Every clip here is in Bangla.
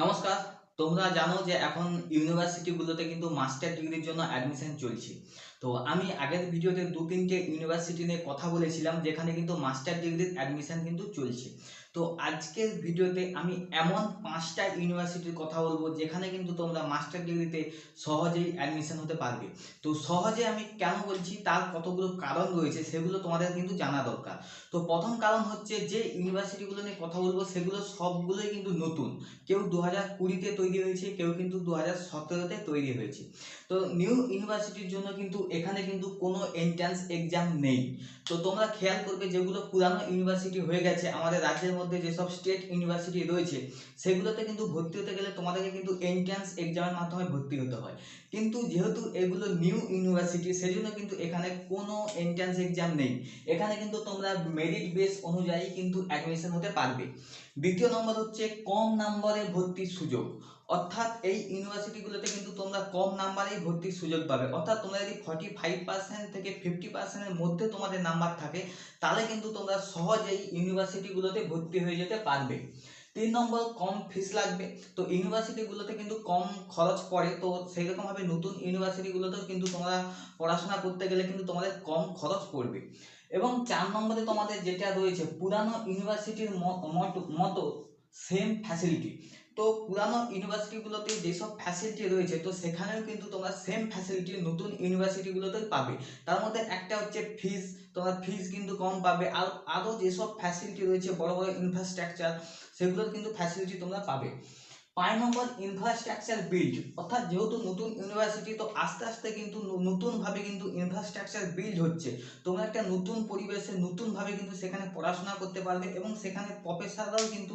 নমস্কার, তোমরা জানো যে এখন ইউনিভার্সিটিগুলোতে কিন্তু মাস্টার ডিগ্রির জন্য অ্যাডমিশন চলছে। তো আমি আগের ভিডিওতে দু তিনটে ইউনিভার্সিটি নিয়ে কথা বলেছিলাম, যেখানে কিন্তু মাস্টার ডিগ্রির অ্যাডমিশন কিন্তু চলছে। তো আজকের ভিডিওতে আমি এমন পাঁচটা ইউনিভার্সিটির কথা বলব, যেখানে কিন্তু তোমরা মাস্টার ডিগ্রিতে সহজেই অ্যাডমিশন হতে পারবে। তো সহজে আমি কেন বলছি? তার কতগুলো কারণ রয়েছে, সেগুলো তোমাদের কিন্তু জানা দরকার। তো প্রথম কারণ হচ্ছে যে, ইউনিভার্সিটিগুলো নিয়ে কথা বলব, সেগুলো সবগুলোই কিন্তু নতুন। কেউ দু হাজার কুড়িতে তৈরি হয়েছে, কেউ কিন্তু দু হাজার সতেরোতে তৈরি হয়েছে। তো নিউ ইউনিভার্সিটির জন্য কিন্তু এখানে কিন্তু কোনো এন্ট্রান্স এক্সাম নেই। তো তোমরা খেয়াল করবে, যেগুলো পুরানো ইউনিভার্সিটি হয়ে গেছে, আমাদের রাজ্যের মধ্যে যেসব স্টেট ইউনিভার্সিটি রয়েছে, সেগুলোতে কিন্তু ভর্তি হতে গেলে তোমাদেরকে কিন্তু এন্ট্রান্স এক্সামের মাধ্যমে ভর্তি হতে হয়। কিন্তু যেহেতু এগুলো নিউ ইউনিভার্সিটি সেজন্য কিন্তু এখানে কোনো এন্ট্রান্স এক্সাম নেই। এখানে কিন্তু তোমরা মেরিট বেস অনুযায়ী কিন্তু অ্যাডমিশন হতে পারবে। দ্বিতীয় নম্বর হচ্ছে কম নম্বরে ভর্তির সুযোগ। অর্থাৎ এই ইউনিভার্সিটিগুলোতে কিন্তু তোমরা কম নাম্বারেই ভর্তির সুযোগ পাবে। অর্থাৎ তোমরা যদি ফর্টি ফাইভ পার্সেন্ট থেকে ফিফটি পার্সেন্টের মধ্যে তোমাদের নাম্বার থাকে, তাহলে কিন্তু তোমরা সহজেই ইউনিভার্সিটিগুলোতে ভর্তি হয়ে যেতে পারবে। তিন নম্বর, কম ফিস লাগবে। তো ইউনিভার্সিটিগুলোতে কিন্তু কম খরচ পড়ে। তো সেই রকমভাবে নতুন ইউনিভার্সিটিগুলোতেও কিন্তু তোমরা পড়াশোনা করতে গেলে কিন্তু তোমাদের কম খরচ পড়বে। এবং চার নম্বরে তোমাদের যেটা রয়েছে, পুরানো ইউনিভার্সিটির মতো সেম ফ্যাসিলিটি তো পুরানো ইউনিভার্সিটিগুলোতে যেসব ফ্যাসিলিটি রয়েছে, তো সেখানেও কিন্তু তোমরা সেম ফ্যাসিলিটি নতুন ইউনিভার্সিটিগুলোতে পাবে। তার মধ্যে একটা হচ্ছে ফিজ তোমার ফিজ কিন্তু কম পাবে। আর আরও যেসব ফ্যাসিলিটি রয়েছে, বড় বড় ইনফ্রাস্ট্রাকচার সেগুলোর কিন্তু ফ্যাসিলিটি তোমরা পাবে। নম্বর ইনফ্রাস্ট্রাকচার বিল্ড অর্থাৎ যেহেতু নতুন ইউনিভার্সিটি তো আস্তে আস্তে কিন্তু নতুনভাবে কিন্তু ইনফ্রাস্ট্রাকচার বিল্ড হচ্ছে। তোমরা একটা নতুন পরিবেশে নতুনভাবে কিন্তু সেখানে পড়াশোনা করতে পারবে এবং সেখানে প্রফেসররাও কিন্তু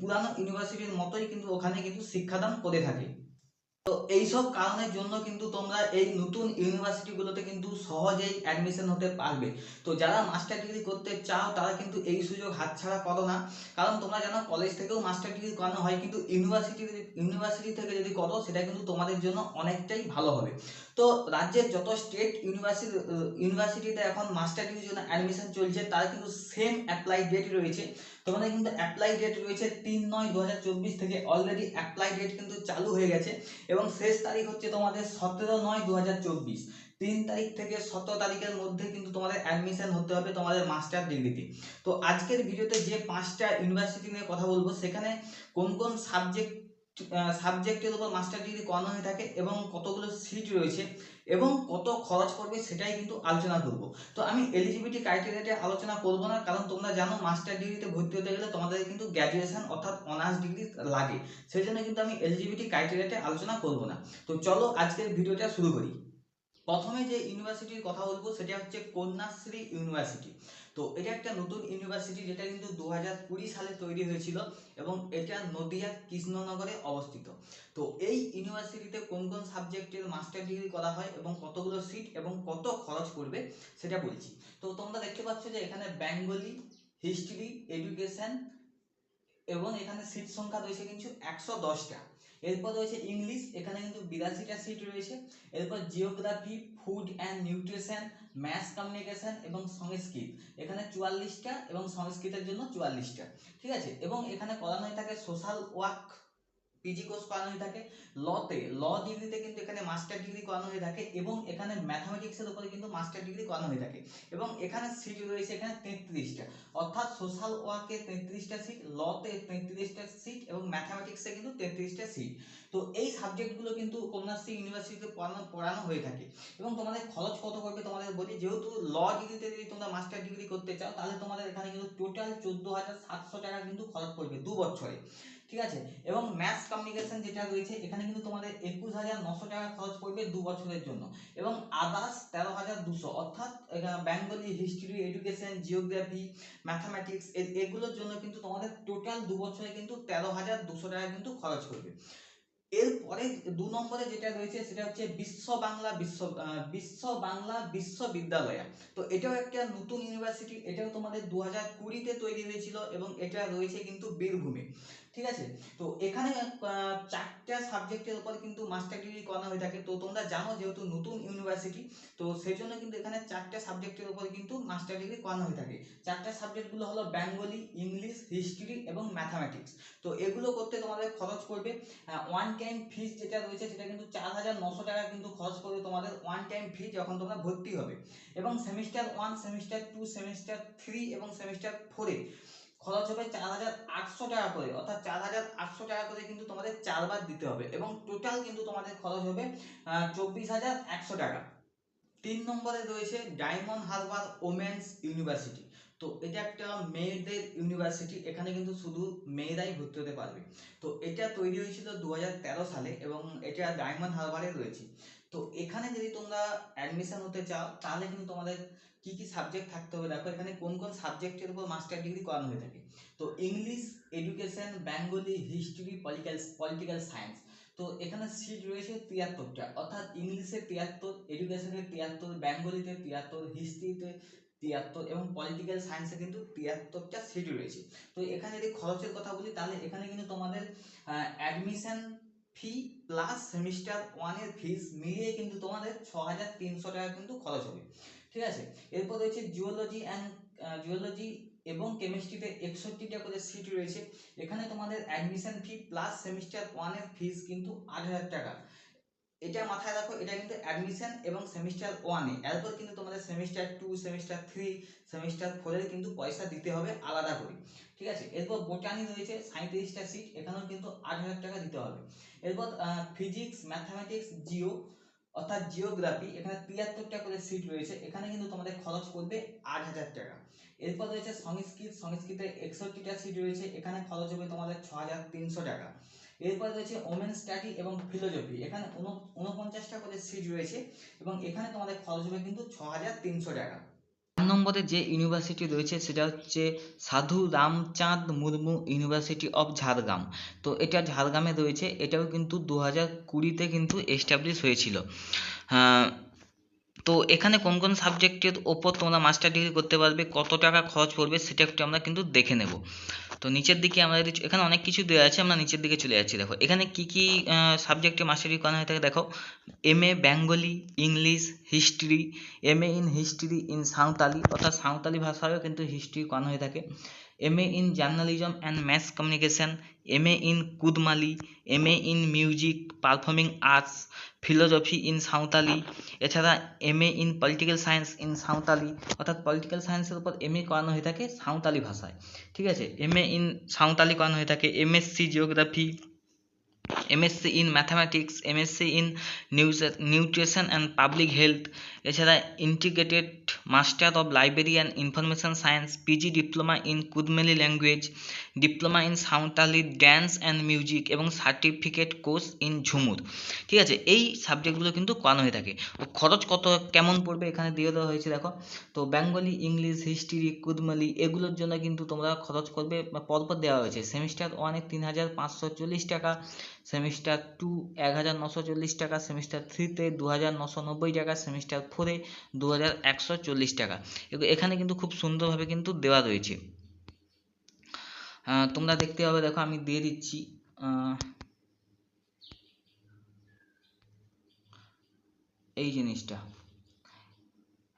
পুরানো ইউনিভার্সিটির মতোই কিন্তু ওখানে কিন্তু শিক্ষাদান করে থাকে। তো এইসব কারণের জন্য কিন্তু তোমরা এই নতুন ইউনিভার্সিটিগুলোতে কিন্তু সহজেই অ্যাডমিশন হতে পারবে। তো যারা মাস্টার ডিগ্রি করতে চাও, তারা কিন্তু এই সুযোগ হাতছাড়া করো না। কারণ তোমরা জানো কলেজ থেকেও মাস্টার ডিগ্রি করানো হয়, কিন্তু ইউনিভার্সিটি ইউনিভার্সিটি থেকে যদি করো, সেটা কিন্তু তোমাদের জন্য অনেকটাই ভালো হবে। তো রাজ্যের যত স্টেট ইউনিভার্সিটি ইউনিভার্সিটিতে এখন মাস্টার ডিগ্রির জন্য অ্যাডমিশন চলছে, তার কিন্তু সেম অ্যাপ্লাই ডেট রয়েছে। তোমাদের কিন্তু অ্যাপ্লাই ডেট রয়েছে তিন নয় দু থেকে অলরেডি অ্যাপ্লাই ডেট কিন্তু চালু হয়ে গেছে এবং শেষ তারিখ হচ্ছে তোমাদের সতেরো নয় দু তিন তারিখ থেকে সতেরো তারিখের মধ্যে কিন্তু তোমাদের অ্যাডমিশন হতে হবে তোমাদের মাস্টার ডিগ্রিতে। তো আজকের ভিডিওতে যে পাঁচটা ইউনিভার্সিটি নিয়ে কথা বলব, সেখানে কোন কোন সাবজেক্ট সাবজেক্টের উপর মাস্টার ডিগ্রি করানো হয়ে থাকে এবং কতগুলো সিট রয়েছে এবং কত খরচ পড়বে সেটাই কিন্তু আলোচনা করব। তো আমি এলিজিবিলিটি ক্রাইটেরিয়াতে আলোচনা করব না, কারণ তোমরা জানো মাস্টার ডিগ্রিতে ভর্তি হতে গেলে তোমাদের কিন্তু গ্র্যাজুয়েশন অর্থাৎ অনার্স ডিগ্রি লাগে। সেই জন্য কিন্তু আমি এলিজিবিলিটি ক্রাইটেরিয়াতে আলোচনা করব না। তো চলো আজকের ভিডিওটা শুরু করি। প্রথমে যে ইউনিভার্সিটির কথা বলব সেটা হচ্ছে কন্যাশ্রী ইউনিভার্সিটি তো এটা একটা নতুন ইউনিভার্সিটি যেটা কিন্তু দু হাজার কুড়ি সালে তৈরি হয়েছিল এবং এটা নদিয়া কৃষ্ণনগরে অবস্থিত। তো এই ইউনিভার্সিটিতে কোন কোন সাবজেক্টের মাস্টার ডিগ্রি করা হয় এবং কতগুলো সিট এবং কত খরচ পড়বে সেটা বলছি। তো তোমরা দেখতে পাচ্ছ যে এখানে বেঙ্গলি হিস্ট্রি এডুকেশন এবং এখানে সিট সংখ্যা রয়েছে কিন্তু একশো দশটা। এরপর রয়েছে ইংলিশ এখানে কিন্তু বিরাশিটা সিট রয়েছে। এরপর geography food and nutrition math communication এবং সংস্কৃত। এখানে চুয়াল্লিশটা এবং সংস্কৃতের জন্য চুয়াল্লিশটা। ঠিক আছে? এবং এখানে করানো হয়ে থাকে সোশ্যাল ওয়ার্ক পিজি কোর্স করানো হয়ে থাকে। লতে ল ডিগ্রিতে কিন্তু এখানে মাস্টার ডিগ্রি করানো হয়ে থাকে এবং এখানে ম্যাথামেটিক্সের উপরে কিন্তু মাস্টার ডিগ্রি করানো হয়ে থাকে। এবং এখানে সিট রয়েছে এখানে তেত্রিশটা। অর্থাৎ সোশ্যাল ওয়ার্কে তেত্রিশটা সিট লতে তেত্রিশটা সিট এবং ম্যাথামেটিক্সে কিন্তু তেত্রিশটা সিট তো এই সাবজেক্টগুলো কিন্তু কন্যাশ্রী ইউনিভার্সিটিতে পড়ানো পড়ানো হয়ে থাকে। এবং তোমাদের খরচ কত করবে তোমাদের বলি, যেহেতু ল ডিগ্রিতে যদি তোমরা মাস্টার ডিগ্রি করতে চাও, তাহলে তোমাদের এখানে কিন্তু টোটাল চোদ্দ হাজার সাতশো টাকা কিন্তু খরচ পড়বে দু বছরে, ঠিক আছে? এবং ম্যাথস কমিউনিকেশন যেটা রয়েছে, এখানে কিন্তু তোমাদের একুশ হাজার নশো টাকা খরচ পড়বে দু বছরের জন্য, এবং আদার্স তেরো হাজার দুশো, অর্থাৎ Bengali history education geography mathematics এগুলোর জন্য কিন্তু তোমাদের টোটাল দু বছরে কিন্তু তেরো হাজার দুশো টাকা কিন্তু খরচ করবে এরপরে দু নম্বরে যেটা রয়েছে সেটা হচ্ছে বিশ্ব বাংলা বিশ্ব বিশ্ব বাংলা বিশ্ববিদ্যালয়। তো এটাও একটা নতুন ইউনিভার্সিটি এটাও তোমাদের দু হাজার কুড়িতে তৈরি হয়েছিল এবং এটা রয়েছে কিন্তু বীরভূমে। ঠিক আছে? তো এখানে চারটা সাবজেক্টের উপর কিন্তু মাস্টার ডিগ্রি করানো হয়ে থাকে। তো তোমরা জানো যেহেতু নতুন ইউনিভার্সিটি তো সেই জন্য কিন্তু এখানে চারটা সাবজেক্টের উপর কিন্তু মাস্টার ডিগ্রি করানো হয়ে থাকে। চারটা সাবজেক্টগুলো হলো বেঙ্গলি ইংলিশ হিস্ট্রি এবং ম্যাথামেটিক্স তো এগুলো করতে তোমাদের খরচ পড়বে ওয়ান টাইম ফিস যেটা রয়েছে, সেটা কিন্তু চার হাজার নশো টাকা কিন্তু খরচ করবে তোমাদের ওয়ান টাইম ফি যখন তোমরা ভর্তি হবে। এবং semester one semester two semester three এবং সেমিস্টার ফোরে খরচ হবে চার হাজার আটশো টাকা করে, অর্থাৎ চার হাজার আটশো টাকা করে কিন্তু তোমাদের চারবার দিতে হবে এবং টোটাল কিন্তু তোমাদের খরচ হবে চব্বিশ হাজার একশো টাকা। তিন নম্বরে রয়েছে ডায়মন্ড হারবার ওমেন্স ইউনিভার্সিটি। তো এটা একটা মেয়েদের ইউনিভার্সিটি, এখানে কিন্তু শুধু মেয়েরাই ভর্তি হতে পারবে। তো এটা তৈরি হয়েছিল দু হাজার তেরো সালে এবং এটা ডায়মন্ড হারবারে রয়েছে। তো এখানে যদি তোমরা অ্যাডমিশন হতে চাও, তাহলে কিন্তু তোমাদের কি কি সাবজেক্ট থাকতে হবে? দেখো এখানে কোন কোন সাবজেক্টের উপর মাস্টার ডিগ্রি করানো হয়ে থাকে। তো English education Bengali history political political science তো এখানে সিট রয়েছে তিয়াত্তরটা। অর্থাৎ ইংলিশে তিয়াত্তর এডুকেশনে তিয়াত্তর বেঙ্গলিতে তিয়াত্তর হিস্ট্রিতে তিয়াত্তর এবং পলিটিক্যাল সায়েন্সে কিন্তু তিয়াত্তরটা সিট রয়েছে। তো এখানে যদি খরচের কথা বলি, তাহলে এখানে কিন্তু তোমাদের অ্যাডমিশন ফি প্লাস সেমিস্টার ওয়ানের ফিস মিলিয়ে কিন্তু তোমাদের ছ হাজার তিনশো টাকা কিন্তু খরচ হবে। ঠিক আছে? এরপর রয়েছে জিওলজি অ্যান্ড জিওলজি এবং কেমিস্ট্রিতে একষট্টিটা করে সিট রয়েছে। এখানে তোমাদের অ্যাডমিশন ফি প্লাস সেমিস্টার ওয়ানের ফিস কিন্তু আট হাজার টাকা। এটা মাথায় রাখো, এটা কিন্তু অ্যাডমিশন এবং সেমিস্টার ওয়ানে এরপর কিন্তু তোমাদের semester two semester three semester ফোরের কিন্তু পয়সা দিতে হবে আলাদা করে। ঠিক আছে? এরপর বোটানি রয়েছে সাঁত্রিশটা সিট এখানেও কিন্তু আট হাজার টাকা দিতে হবে। এরপর ফিজিক্স ম্যাথামেটিক্স জিও অর্থাৎ জিওগ্রাফি এখানে তিয়াত্তরটা করে সিট রয়েছে। এখানে কিন্তু তোমাদের খরচ পড়বে আট হাজার টাকা। এরপর রয়েছে সংস্কৃত, সংস্কৃতে একষট্টিটা সিট রয়েছে। এখানে খরচ হবে তোমাদের ছ হাজার তিনশো টাকা। এরপর রয়েছে ওমেন স্টাডি এবং ফিলোজফি। এখানে উন- উনপঞ্চাশটা করে সিট রয়েছে এবং এখানে তোমাদের খরচ হবে কিন্তু ছ হাজার তিনশো টাকা। চার নম্বরে যে ইউনিভার্সিটি রয়েছে সেটা হচ্ছে সাধু রামচাঁদ মুর্মু ইউনিভার্সিটি অফ ঝাড়গ্রাম। তো এটা ঝাড়গ্রামে রয়েছে, এটাও কিন্তু দু হাজার কুড়িতে কিন্তু এস্টাবলিশ হয়েছিল। তো এখানে কোন কোন সাবজেক্টের ওপর তোমরা মাস্টার ডিগ্রি করতে পারবে, কত টাকা খরচ পড়বে সেটা একটু আমরা কিন্তু দেখে নেব। তো নিচের দিকে আমাদের এখানে অনেক কিছু দেওয়া আছে, আমরা নিচের দিকে চলে যাচ্ছি, দেখো। এখানে কি কি সাবজেক্টে মাস্টারি করানো হয়ে থাকে দেখো। M A Bengali English history M A in history in Santali, অর্থাৎ সাঁওতালি ভাষায়ও কিন্তু হিস্ট্রি করানো হয়ে থাকে। M A in journalism and mass communication M A in Kudmali M A in music performing arts philosophy in Santali এছাড়া M A in political science in Santali অর্থাৎ পলিটিক্যাল সায়েন্সের উপর এম এ করানো হয়ে থাকে সাঁওতালি ভাষায়। ঠিক আছে? এম এ ইন সাঁওতালি করানো হয়ে থাকে MSc geography MSc in mathematics MSc in news nutrition and public health এছাড়া integrated master of library and information science PG diploma in Kudmali language diploma in Santali dance and music এবং সার্টিফিকেট কোর্স ইন ঝুমুর। ঠিক আছে? এই সাবজেক্টগুলো কিন্তু করানো হয়ে থাকে। খরচ কত, কেমন পড়বে এখানে দিয়ে দেওয়া হয়েছে দেখো। তো বেঙ্গলি ইংলিশ হিস্ট্রি কুদমালি এগুলোর জন্য কিন্তু তোমরা খরচ করবে পরপর দেওয়া হয়েছে। সেমিস্টার ওয়ানে তিন হাজার পাঁচশো চল্লিশ টাকা সেমিস্টার টু এক হাজার নশো চল্লিশ টাকা সেমিস্টার থ্রিতে দু হাজার নশো নব্বই টাকা সেমিস্টার ফোরে দু হাজার একশো চল্লিশ টাকা। এখানে কিন্তু খুব সুন্দরভাবে কিন্তু দেওয়া রয়েছে। তোমরা দেখতে পাবে, দেখো আমি দিয়ে দিচ্ছি। এই জিনিসটা।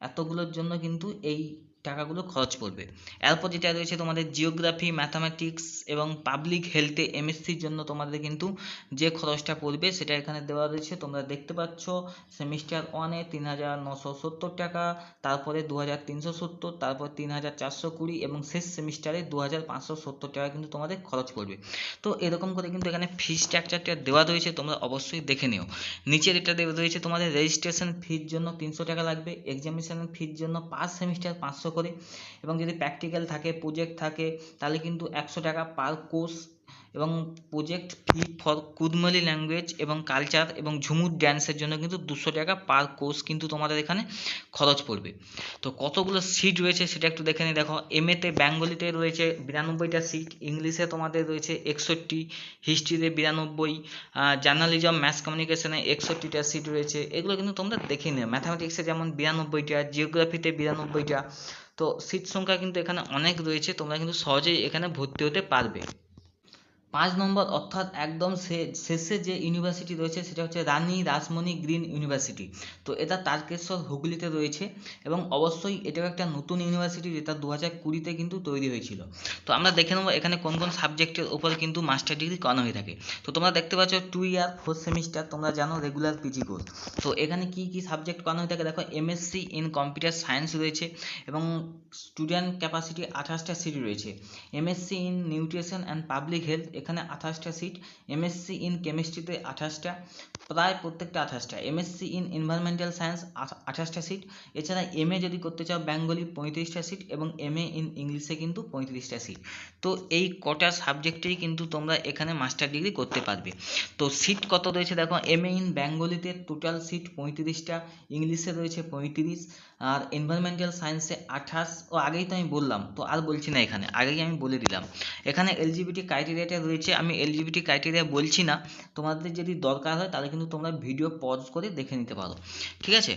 এতগুলোর জন্য কিন্তু এই টাকাগুলো খরচ পড়বে এরপর যেটা রয়েছে তোমাদের জিওগ্রাফি ম্যাথামেটিক্স এবং পাবলিক হেলথে এমএসসির জন্য তোমাদের কিন্তু যে খরচটা পড়বে সেটা এখানে দেওয়া রয়েছে। তোমরা দেখতে পাচ্ছ সেমিস্টার ওয়ানে তিন হাজার নশো সত্তর টাকা, তারপরে দু হাজার তিনশো সত্তর, তারপর তিন হাজার চারশো কুড়ি এবং শেষ সেমিস্টারে দু হাজার পাঁচশো সত্তর টাকা কিন্তু তোমাদের খরচ পড়বে। তো এরকম করে কিন্তু এখানে ফি স্ট্রাকচারটা দেওয়া রয়েছে, তোমরা অবশ্যই দেখে নিও। নিচের এটা দেওয়া রয়েছে, তোমাদের রেজিস্ট্রেশন ফির জন্য তিনশো টাকা লাগবে এক্সামিনেশন ফির জন্য পার সেমিস্টার পাঁচশো করে এবং যদি প্র্যাকটিক্যাল থাকে প্রোজেক্ট থাকে তাহলে কিন্তু একশো টাকা পার কোর্স এবং project fee for Kudmali language এবং কালচার এবং ঝুমুর ড্যান্সের জন্য কিন্তু দুশো টাকা পার কোর্স কিন্তু তোমাদের এখানে খরচ পড়বে। তো কতগুলো সিট রয়েছে সেটা একটু দেখে নিই। দেখো এমএতে বেঙ্গলিতে রয়েছে বিরানব্বইটা সিট ইংলিশে তোমাদের রয়েছে একষট্টি হিস্ট্রিতে বিরানব্বই জার্নালিজম ম্যাস কমিউনিকেশনে একষট্টিটা সিট রয়েছে। এগুলো কিন্তু তোমরা দেখে নিও। ম্যাথামেটিক্সে যেমন বিরানব্বইটা জিওগ্রাফিতে বিরানব্বইটা। তো সিট সংখ্যা কিন্তু এখানে অনেক রয়েছে, তোমরা কিন্তু সহজেই এখানে ভর্তি হতে পারবে। পাঁচ নম্বর অর্থাৎ একদম শেষে যে ইউনিভার্সিটি রয়েছে সেটা হচ্ছে রানী রাসমণি গ্রিন ইউনিভার্সিটি তো এটা তারকেশ্বর হুগলিতে রয়েছে এবং অবশ্যই এটাও একটা নতুন ইউনিভার্সিটি যেটা দু হাজার কুড়িতে কিন্তু তৈরি হয়েছিল। তো আমরা দেখে নেব এখানে কোন কোন সাবজেক্টের উপর কিন্তু মাস্টার ডিগ্রি করানো হয়ে থাকে। তো তোমরা দেখতে পাচ্ছ টু ইয়ার ফোর সেমিস্টার তোমরা জানো রেগুলার পিজি কোর্স তো এখানে কি কি সাবজেক্ট করানো হয়ে থাকে? দেখো এমএসসি ইন কম্পিউটার সায়েন্স রয়েছে এবং স্টুডেন্ট ক্যাপাসিটি আঠাশটা সিট রয়েছে। MSc in nutrition and public health এখানে আঠাশটা সিট এমএসসি ইন কেমিস্ট্রিতে আঠাশটা, প্রায় প্রত্যেকটা আঠাশটা। এমএসসি ইন এনভায়রনমেন্টাল সায়েন্স আঠাশটা সিট এছাড়া এমএ যদি করতে চাও বেঙ্গলি পঁয়ত্রিশটা সিট এবং এমএ ইন ইংলিশে কিন্তু পঁয়ত্রিশটা সিট তো এই কটা সাবজেক্টেই কিন্তু তোমরা এখানে মাস্টার ডিগ্রি করতে পারবে। তো সিট কত রয়েছে দেখো এমএ ইন বেঙ্গলিতে টোটাল সিট পঁয়ত্রিশটা, ইংলিশে রয়েছে পঁয়ত্রিশ, আর এনভায়রনমেন্টাল সায়েন্সে আঠাশ। ও আগেই তো আমি বললাম, তো আর বলছি না এখানে, আগেই আমি বলে দিলাম। এখানে এলজিবিটি ক্রাইটেরিয়াটা রয়েছে আমি এলজিবিটি ক্রাইটেরিয়া বলছি না। তোমাদের যদি দরকার হয়, তাহলে কিন্তু তোমরা ভিডিও পজ করে দেখে নিতে পারো। ঠিক আছে?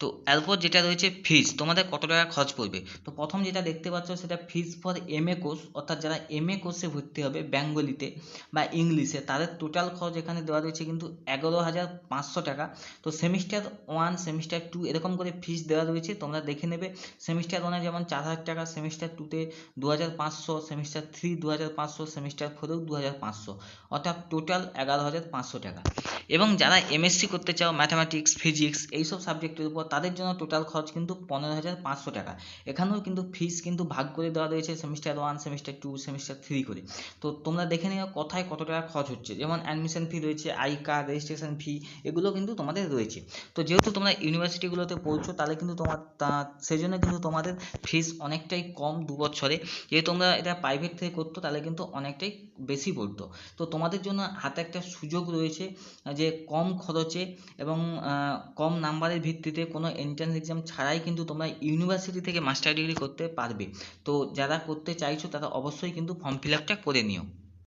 তো এরপর যেটা রয়েছে ফিজ তোমাদের কত টাকা খরচ পড়বে? তো প্রথম যেটা দেখতে পাচ্ছ সেটা fees for M A course অর্থাৎ যারা এম এ কোর্সে ভর্তি হবে বেঙ্গলিতে বা ইংলিশে, তাদের টোটাল খরচ এখানে দেওয়া রয়েছে কিন্তু এগারো হাজার পাঁচশো টাকা। তো সেমিস্টার ওয়ান সেমিস্টার টু এরকম করে ফিস দেওয়া রয়েছে, তোমরা দেখে নেবে। সেমিস্টার ওয়ানে যেমন চার হাজার টাকা সেমিস্টার টুতে দু হাজার পাঁচশো সেমিস্টার থ্রি দু হাজার পাঁচশো সেমিস্টার ফোরেও দু হাজার পাঁচশো। অর্থাৎ টোটাল এগারো হাজার পাঁচশো টাকা। এবং যারা এমএসসি করতে চাও ম্যাথামেটিক্স ফিজিক্স এইসব সাবজেক্টের উপর তাদের জন্য টোটাল খরচ কিন্তু পনেরো হাজার পাঁচশো টাকা। এখানেও কিন্তু ফিস কিন্তু ভাগ করে দেওয়া রয়েছে semester one semester two semester three করে। তো তোমরা দেখে নিও কোথায় কত টাকা খরচ হচ্ছে। যেমন অ্যাডমিশন ফি রয়েছে আই কার্ড রেজিস্ট্রেশন ফি এগুলো কিন্তু তোমাদের রয়েছে। তো যেহেতু তোমরা ইউনিভার্সিটিগুলোতে পড়ছো, তাহলে কিন্তু তোমার সেই জন্য কিন্তু তোমাদের ফিস অনেকটাই কম দু বছরে। যদি তোমরা এটা প্রাইভেট থেকে করতো, তাহলে কিন্তু অনেকটাই বেশি পড়তো। তো তোমাদের জন্য হাতে একটা সুযোগ রয়েছে যে কম খরচে এবং কম নাম্বারের ভিত্তিতে কোনো এন্ট্রান্স এক্সাম ছাড়াই কিন্তু তোমরা ইউনিভার্সিটি থেকে মাস্টার ডিগ্রি করতে পারবে। তো যারা করতে চাইছো তারা অবশ্যই কিন্তু ফর্ম ফিল আপটা করে নিও।